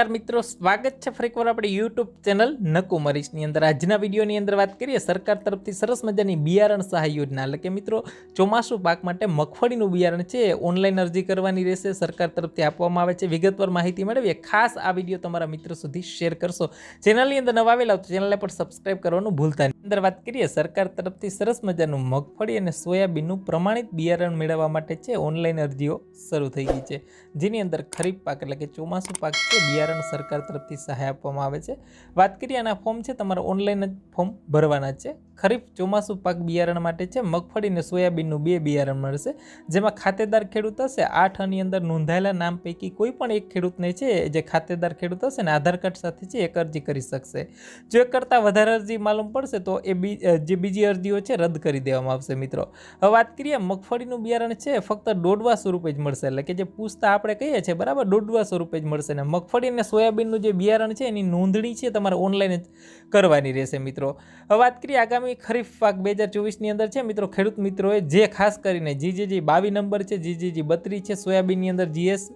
નમસ્કાર મિત્રો, સ્વાગત છે ફરી એકવાર આપણી યુટ્યુબ ચેનલ નકુમરીશની અંદર. આજના વિડીયોની અંદર વાત કરીએ સરકાર તરફથી સરસ મજાની બિયારણ સહાય યોજના. એટલે કે મિત્રો, ચોમાસું પાક માટે મગફળીનું બિયારણ છે ઓનલાઈન અરજી કરવાની રહેશે. સરકાર તરફથી આપવામાં આવે છે. વિગતવાર માહિતી મેળવીએ. ખાસ આ વીડિયો તમારા મિત્રો સુધી શેર કરશો. ચેનલની અંદર નવા આવેલા તો ચેનલને પણ સબસ્ક્રાઈબ કરવાનું ભૂલતા નહીં. અંદર વાત કરીએ, સરકાર તરફથી સરસ મજાનું મગફળી અને સોયાબીનનું પ્રમાણિત બિયારણ મેળવવા માટે છે ઓનલાઈન અરજીઓ શરૂ થઈ ગઈ છે. જેની અંદર ખરીફ પાક એટલે કે ચોમાસું પાક છે બિયારણ સરકાર તરફથી સહાય આપવામાં આવે છે. વાત કરીએ આના ફોર્મ છે, તમારે ઓનલાઈન જ ફોર્મ ભરવાના છે. ખરીફ ચોમાસું પાક બિયારણ માટે છે, મગફળી અને સોયાબીનનું બે બિયારણ મળશે. જેમાં ખાતેદાર ખેડૂત હશે, આઠ આની અંદર નોંધાયેલા નામ પૈકી કોઈ પણ એક ખેડૂતને છે, જે ખાતેદાર ખેડૂત હશે ને આધાર કાર્ડ સાથે છે, એક અરજી કરી શકશે. જો એક કરતાં વધારે અરજી માલુમ પડશે, તો એ જે બીજી અરજીઓ છે, રદ કરી દેવામાં આવશે મિત્રો. હવે વાત કરીએ મગફળીનું બિયારણ છે, ફક્ત દોઢવા સ્વરૂપે જ મળશે. એટલે કે જે પૂછતા આપણે કહીએ છીએ, બરાબર દોઢવા સ્વરૂપે જ મળશે ને મગફળી અને સોયાબીનનું જે બિયારણ છે એની નોંધણી છે તમારે ઓનલાઈન જ કરવાની રહેશે મિત્રો. વાત કરીએ આગામી ખરીફ પાક બે હજાર ચોવીસની અંદર છે. મિત્રો, ખેડૂત મિત્રોએ જે ખાસ કરીને જીજીજી બાવી નંબર છે, જીજીજી બત્રીસ છે, સોયાબીનની અંદર જીએસ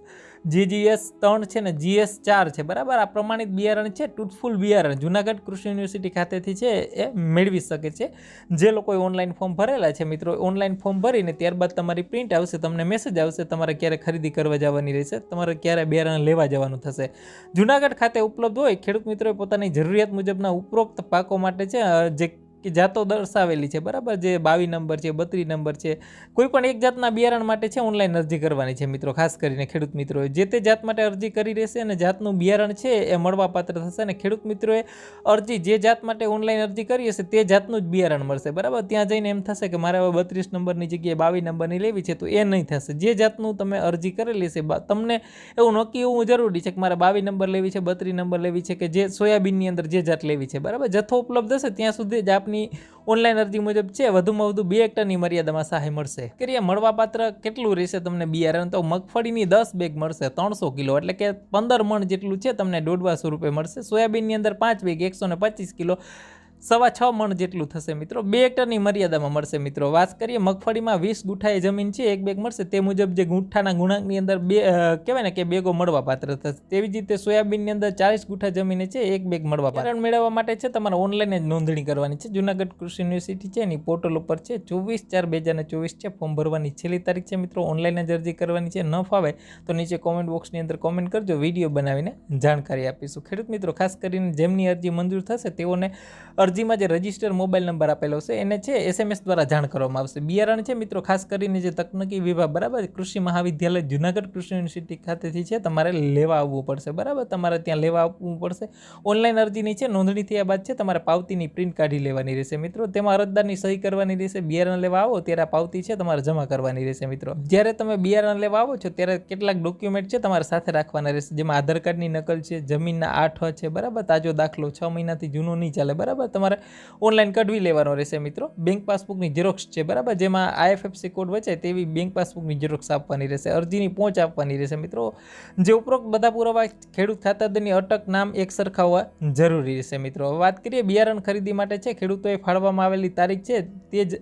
જીજીએસ ત્રણ છે ને જીએસ ચાર છે. બરાબર? આ પ્રમાણિત બિયારણ છે, ટૂટફુલ બિયારણ. જુનાગઢ કૃષિ યુનિવર્સિટી ખાતેથી છે એ મેળવી શકે છે. જે લોકોએ ઓનલાઈન ફોર્મ ભરેલા છે મિત્રો ઓનલાઈન ફોર્મ ભરીને ત્યારબાદ તમારી પ્રિન્ટ આવશે, તમને મેસેજ આવશે તમારે ક્યારે ખરીદી કરવા જવાની રહેશે, તમારે ક્યારે બિયારણ લેવા જવાનું થશે. જુનાગઢ ખાતે ઉપલબ્ધ હોય ખેડૂત મિત્રોએ પોતાની જરૂરિયાત મુજબના ઉપરોક્ત પાકો માટે છે જે કે જાતો દર્શાવેલી છે, બરાબર? જે બાવી નંબર છે બત્રીસ નંબર છે, કોઈ પણ એક જાતના બિયારણ માટે છે ઓનલાઈન અરજી કરવાની છે મિત્રો, ખાસ કરીને ખેડૂત મિત્રોએ જે તે જાત માટે અરજી કરી રહેશે અને જાતનું બિયારણ છે એ મળવાપાત્ર થશે અને ખેડૂત મિત્રોએ અરજી જે જાત માટે ઓનલાઈન અરજી કરી હશે તે જાતનું જ બિયારણ મળશે, બરાબર? ત્યાં જઈને એમ થશે કે મારે હવે બત્રીસ નંબરની જગ્યાએ બાવી નંબરની લેવી છે તો એ નહીં થશે. જે જાતનું તમે અરજી કરેલી છે તમને એવું નક્કી એવું જરૂરી છે કે મારે બાવી નંબર લેવી છે બત્રીસ નંબર લેવી છે કે જે સોયાબીનની અંદર જે જાત લેવી છે, બરાબર? જથ્થો ઉપલબ્ધ હશે ત્યાં સુધી જ આપની ઓનલાઈન અરજી મુજબ છે, વધુમાં વધુ બે હેક્ટરની મર્યાદામાં સહાય મળશે. કરીએ મળવાપાત્ર કેટલું રહેશે તમને બિયારણ તો મગફળીની દસ બેગ મળશે ત્રણસો કિલો, એટલે કે પંદર મણ જેટલું છે તમને દોઢવા સ્વરૂપે મળશે. સોયાબીનની અંદર પાંચ બેગ એકસો ને પચીસ કિલો સવા છ મણ જેટલું થશે મિત્રો. બે હેક્ટરની મર્યાદામાં મળશે મિત્રો. વાત કરીએ મગફળીમાં વીસ ગુઠાએ જમીન છે, એક બેગ મળશે. તે મુજબ જે ગુઠ્ઠાના ગુણાંકની અંદર બે કહેવાય ને કે બેગો મળવા પાત્ર થશે. તેવી જ રીતે સોયાબીનની અંદર ચાલીસ ગુઠ્ઠા જમીને છે, એક બેગ મળવા પાત્ર મેળવવા માટે છે, તમારે ઓનલાઈન જ નોંધણી કરવાની છે. જુનાગઢ કૃષિ યુનિવર્સિટી છે, એની પોર્ટલ ઉપર છે, ચોવીસ ચાર બે હજાર ચોવીસ છે, ફોર્મ ભરવાની છેલ્લી તારીખ છે મિત્રો. ઓનલાઈન જ અરજી કરવાની છે. ન ફાવે તો નીચે કોમેન્ટ બોક્સની અંદર કોમેન્ટ કરજો. વીડિયો બનાવીને જાણકારી આપીશું. ખેડૂત મિત્રો, ખાસ કરીને જેમની અરજી મંજૂર થશે તેઓને અરજીમાં જે રજિસ્ટર મોબાઈલ નંબર આપેલો છે, એને છે એસએમએસ દ્વારા જાણ કરવામાં આવશે. બિયારણ છે મિત્રો, ખાસ કરીને જે તકનીકી વિભાગ, બરાબર? કૃષિ મહાવિદ્યાલય, જુનાગઢ કૃષિ યુનિવર્સિટી ખાતેથી છે, તમારે લેવા આવવું પડશે, બરાબર? તમારે ત્યાં લેવા આવવું પડશે. ઓનલાઈન અરજીની છે, નોંધણી થયા બાદ છે, તમારે પાવતીની પ્રિન્ટ કાઢી લેવાની રહેશે, મિત્રો. તેમાં અરજદારની સહી કરવાની રહેશે, બિયારણ લેવા આવો, ત્યારે પાવતી છે, તમારે જમા કરવાની રહેશે, મિત્રો. જ્યારે તમે બિયારણ લેવા આવો છો, ત્યારે કેટલાક ડોક્યુમેન્ટ છે, તમારે સાથે રાખવાના રહેશે. જેમાં આધાર કાર્ડની નકલ છે, જમીનના આઠ છે, બરાબર? તાજો દાખલો છ મહિનાથી જૂનો નહીં ચાલે, બરાબર? તમારે ઓનલાઈન કઢવી લેવાનો રહેશે મિત્રો. બેંક પાસબુકની ઝેરોક્ષ છે, બરાબર? જેમાં આઈએફએફસી કોડ વચ્ચે તેવી બેંક પાસબુકની ઝેરોક્ષ આપવાની રહેશે. અરજીની પહોંચ આપવાની રહેશે મિત્રો. જે ઉપરોક્ત બધા પુરાવા ખેડૂત ખાતાદારની અટક નામ એક સરખા હોવા જરૂરી રહેશે મિત્રો. વાત કરીએ બિયારણ ખરીદી માટે છે. ખેડૂતોએ ફાળવવામાં આવેલી તારીખ છે તે જ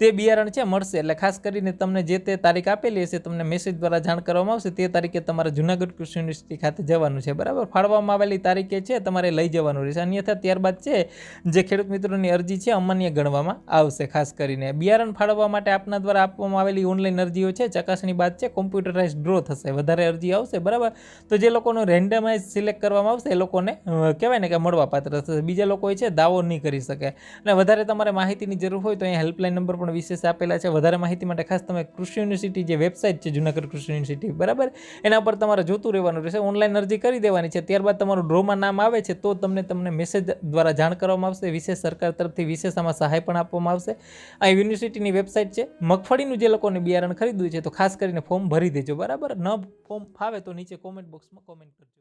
તે બિયારણ છે, મળશે. એટલે ખાસ કરીને તમને જે તે તારીખ આપેલી હશે, તમને મેસેજ દ્વારા જાણ કરવામાં આવશે, તે તારીખે તમારે જુનાગઢ કૃષિ યુનિવર્સિટી ખાતે જવાનું છે. બરાબર? ફાળવામાં આવેલી તારીખે છે, તમારે લઈ જવાનું રહેશે. અન્યથા ત્યારબાદ છે, જે ખેડૂત મિત્રોની અરજી છે, અમાન્ય ગણવામાં આવશે ખાસ કરીને. બિયારણ ફાળવવા માટે આપના દ્વારા આપવામાં આવેલી ઓનલાઈન અરજીઓ છે, ચકાસણી બાદ છે કોમ્પ્યુટરાઇઝ ડ્રો થશે. વધારે અરજી આવશે, બરાબર? તો જે લોકોનો રેન્ડમાઇઝ સિલેક્ટ કરવામાં આવશે, એ લોકોને કહેવાય ને કે મળવાપાત્ર થશે. બીજા લોકો છે, દાવો નહીં કરી શકે. અને વધારે તમારે માહિતીની જરૂર હોય તો અહીંયા હેલ્પલાઇન નંબર પણ વિશેષ આપેલા છે. વધારે માહિતી માટે ખાસ તમે કૃષિ યુનિવર્સિટી જે વેબસાઇટ છે, જુનાગઢ કૃષિ યુનિવર્સિટી, બરાબર? એના પર તમારે જોતું રહેવાનું રહેશે. ઓનલાઈન અરજી કરી દેવાની છે. ત્યારબાદ તમારું ડ્રોમાં નામ આવે છે, તો તમને તમને મેસેજ દ્વારા જાણ કરવામાં આવશે. વિશેષ સરકાર તરફથી વિશેષ આમાં સહાય પણ આપવામાં આવશે. આ યુનિવર્સિટીની વેબસાઇટ છે. મગફળીનું જે લોકોને બિયારણ ખરીદવું છે, તો ખાસ કરીને ફોર્મ ભરી દેજો, બરાબર? ન ફોર્મ ફાવે તો નીચે કોમેન્ટ બોક્સમાં કોમેન્ટ કરજો.